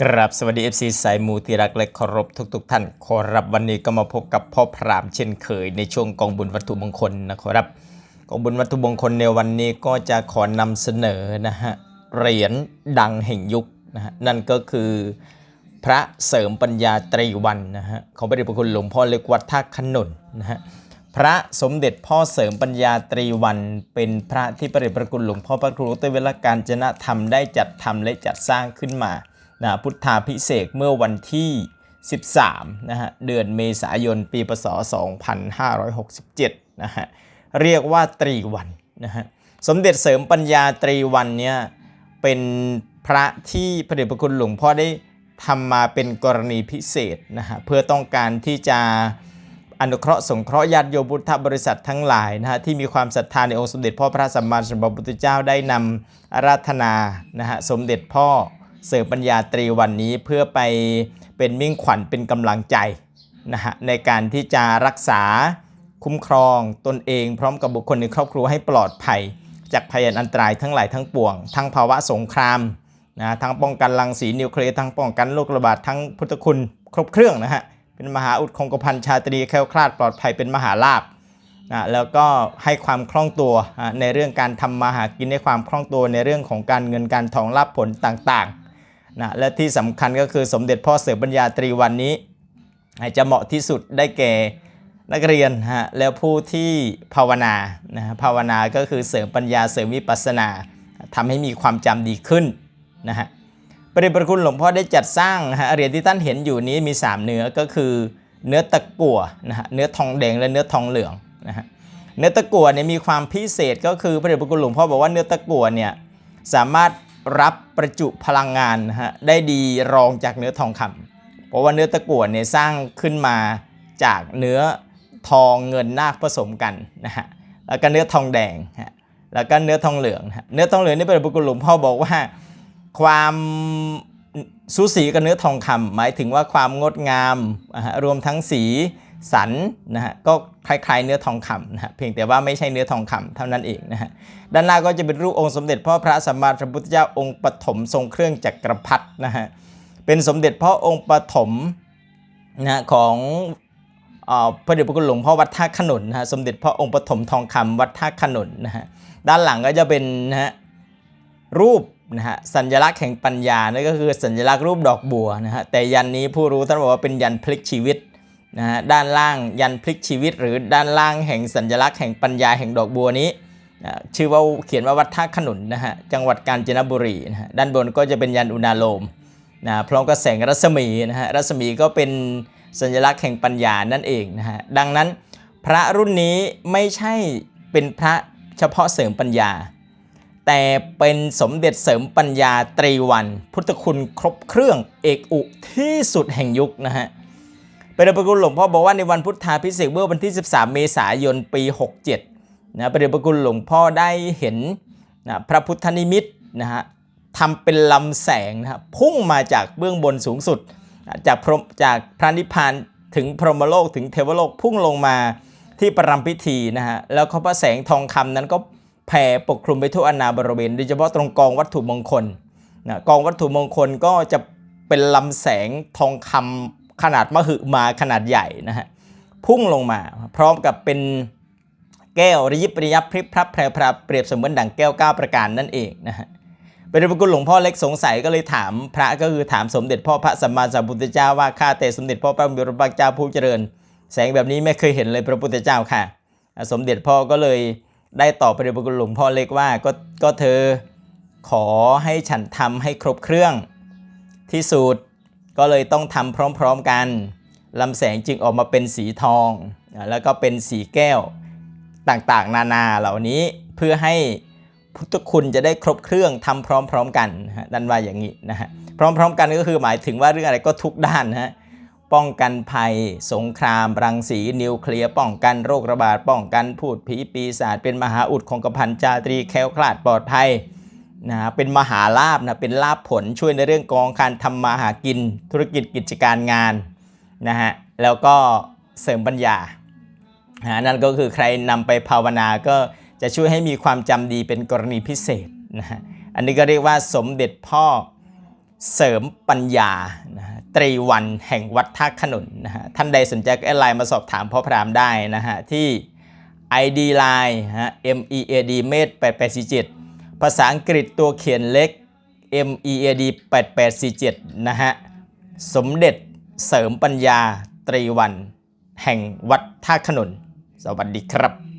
กราบสวัสดี FC สายมูที่รักและเคารพทุกๆทท่านขอรับวันนี้ก็มาพบกับพ่อพรามเช่นเคย ในช่วงกองบุญวัตถุมงคลนะครับกองบุญวัตถุมงคลในวันนี้ก็จะขอนำเสนอนะฮะเหรียญดังแห่งยุคนะฮะนั่นก็คือพระเสริมปัญญาตรีวันนะฮะเของพระเดชพระคุณหลวงพ่อเล็กวัดท่าขนุนนะฮะพระสมเด็จพ่อเสริมปัญญาตรีวัน เป็นพระที่พระเดชพระคุณหลวงพ่อพระครูเตเวลการจนะธรรมได้จัดทำและจัดสร้างขึ้นมา นะพุทธาพิเศษเมื่อวันที่ 13นะฮะเดือนเมษายนปีพศ 2567นะฮะเรียกว่าตรีวันนะฮะสมเด็จเสริมปัญญาตรีวันเนี่ยเป็นพระที่พระเดชพระคุณหลวงพ่อได้ทำมาเป็นกรณีพิเศษนะฮะเพื่อต้องการที่จะอนุเคราะห์สงเคราะห์ญาติโยมพุทธบริษัททั้งหลายนะฮะที่มีความศรัทธาในองค์สมเด็จพ่อพระสัมมาสัมพุทธเจ้าได้นำอาราธนานะฮะสมเด็จพ่อ เสริมปัญญาตรีวันนี้เพื่อไปเป็นมิ่งขวัญเป็นกำลังใจนะฮะในการที่จะรักษาคุ้มครองตนเองพร้อมกับบุคคลในครอบครัวให้ปลอดภัย จากพยอันตรายทั้งหลายทั้งปวง ทั้งภาวะสงครามนะทั้งป้องกันรังสีนิวเคลียร์ทั้งป้องกันโรคระบาดทั้งพุทธคุณครบเครื่องนะฮะเป็นมหาอุดคงกพันชาตรีแคล้วคลาดปลอดภัยเป็นมหาลาภนะแล้วก็ให้ความคล่องตัวในเรื่องการทำมาหากินให้ความคล่องตัวในเรื่องของการเงินการทองรับผลต่างๆ นะและที่สำคัญก็คือสมเด็จพ่อเสือปัญญาตรีวันนี้จะเหมาะที่สุดได้แก่นักเรียนฮะแล้วผู้ที่ภาวนานะฮะภาวนาก็คือเสริมปัญญาเสริมวิปัสสนาทำให้มีความจำดีขึ้นนะฮะประเดชพระคุณหลวงพ่อได้จัดสร้างฮะเหรียญที่ท่านเห็นอยู่นี้มี 3 เนื้อก็คือ เนื้อตะกั่วนะฮะเนื้อทองแดงและเนื้อทองเหลืองนะฮะเนื้อตะกั่วเนี่ยมีความพิเศษก็คือพระเดชพระคุณหลวงพ่อบอกว่าเนื้อตะกั่วเนี่ยสามารถ รับประจุพลังงานนะฮะได้ดีรองจากเนื้อทองคำเพราะว่าเนื้อตะกั่วเนี่ยสร้างขึ้นมาจากเนื้อทองเงินนาคผสมกันนะฮะแล้วก็เนื้อทองแดงฮะแล้วก็เนื้อทองเหลืองฮะเนื้อทองเหลืองนี่เดชพระคุณหลวงพ่อบอกว่า ความสูสีกับเนื้อทองคำหมายถึงว่าความงดงามรวมทั้งสี สันนะฮะก็คล้ายๆเนื้อทองคำนะฮะเพียงแต่ว่าไม่ใช่เนื้อทองคำเท่านั้นเองนะฮะด้านหน้าก็จะเป็นรูปองค์สมเด็จพ่อพระสัมมาสัมพุทธเจ้าองค์ปฐมทรงเครื่องจักรพรรดินะฮะเป็นสมเด็จพ่อองค์ปฐมนะฮะของพระเดชพระคุณหลวงพ่อวัดท่าขนุนนะฮะสมเด็จพ่อองค์ปฐมทองคำวัดท่าขนุนนะฮะด้านหลังก็จะเป็นนะฮะรูปนะฮะสัญลักษณ์แห่งปัญญานั่นก็คือสัญลักษณ์รูปดอกบัวนะฮะแต่ยันนี้ผู้รู้ท่านบอกว่าเป็นยันพลิกชีวิต นะฮะด้านล่างยันพลิกชีวิต หรือด้านล่างแห่งสัญลักษณ์แห่งปัญญาแห่งดอกบัวนี้นะชื่อว่าเขียนว่าวัดท่าขนุนนะฮะจังหวัดกาญจนบุรีนะฮะด้านบนก็จะเป็นยันอุณาโลมนะพร้อมกับแสงรัศมีนะฮะรัศมีก็เป็นสัญลักษณ์แห่งปัญญานั่นเองนะฮะดังนั้นพระรุ่นนี้ไม่ใช่เป็นพระเฉพาะเสริมปัญญา แต่เป็นสมเด็จเสริมปัญญาตรีวัน พุทธคุณครบเครื่องเอกอุที่สุดแห่งยุคนะฮะ เป็นพระคุณหลวงพ่อบอกว่าในวันพุทธาพิเศษเมื่อวันที่ 13 เมษายนปี 67นะเป็นพระคุณหลวงพ่อได้เห็นนะพระพุทธนิมิตนะฮะทำเป็นลำแสงนะฮะพุ่งมาจากเบื้องบนสูงสุด จากพรจากพระนิพพานถึงพรหมโลกถึงเทวโลกพุ่งลงมาที่ประรำพิธีนะฮะแล้วก็พระแสงทองคำนั้นก็แผ่ปกคลุมไปทั่วอนาบริเวณ โดยเฉพาะตรงกองวัตถุมงคลนะกองวัตถุมงคลก็จะเป็นลำแสงทองคำ ขนาดมหึมาขนาดใหญ่นะฮะพุ่งลงมาพร้อมกับเป็นแก้วระยิบระยับพริบพรับแพรพราเปรียบเสมือนดั่งแก้วก้าประการนั่นเองนะฮะเป็นพระคุณหลวงพ่อเล็กสงสัยก็เลยถามพระก็คือถามสมเด็จพ่อพระสัมมาสัมพุทธเจ้าว่าข้าแต่สมเด็จพ่อพระมิรบักเจ้าผู้เจริญ แสงแบบนี้ไม่เคยเห็นเลยพระพุทธเจ้าค่ะ สมเด็จพ่อก็เลยได้ตอบพระเดชพระคุณหลวงพ่อเล็กว่าก็ก็เธอขอให้ฉันทำให้ครบเครื่องที่สุด ก็เลยต้องทำพร้อมๆกันลำแสงจึงออกมาเป็นสีทอง แล้วก็เป็นสีแก้วต่างๆ นานาเหล่านี้เพื่อให้พุทธคุณจะได้ครบเครื่องทำพร้อม ๆ กันนะดันว่าอย่างนี้นะฮะพร้อม ๆ กันก็คือหมายถึงว่าเรื่องอะไรก็ทุกด้านนะฮะป้องกันภัย สงคราม รังสีนิวเคลียร์ป้องกันโรคระบาดป้องกันพูดผีปีศาจเป็นมหาอุดของกพันจาตรีแคล้วคลาดปลอดภัย นะเป็นมหาลาบนะเป็นลาบผลช่วยในเรื่องกองการทำมาหากินธุรกิจกิจการงานนะฮะแล้วก็เสริมปัญญานะนั่นก็คือใครนำไปภาวนาก็จะช่วยให้มีความจำดีเป็นกรณีพิเศษนะฮะอันนี้ก็เรียกว่าสมเด็จพ่อเสริมปัญญานะตรีวันแห่งวัดท่าขนุนนะฮะท่านใดสนใจก็แอดไลน์มาสอบถามพ่อพรามได้นะฮะที่ ID Line ฮะ M E A D เมธ887 ภาษาอังกฤษตัวเขียนเล็ก M E A D 8847 นะฮะ สมเด็จเสริมปัญญาตรีวัน แห่งวัดท่าขนุน สวัสดีครับ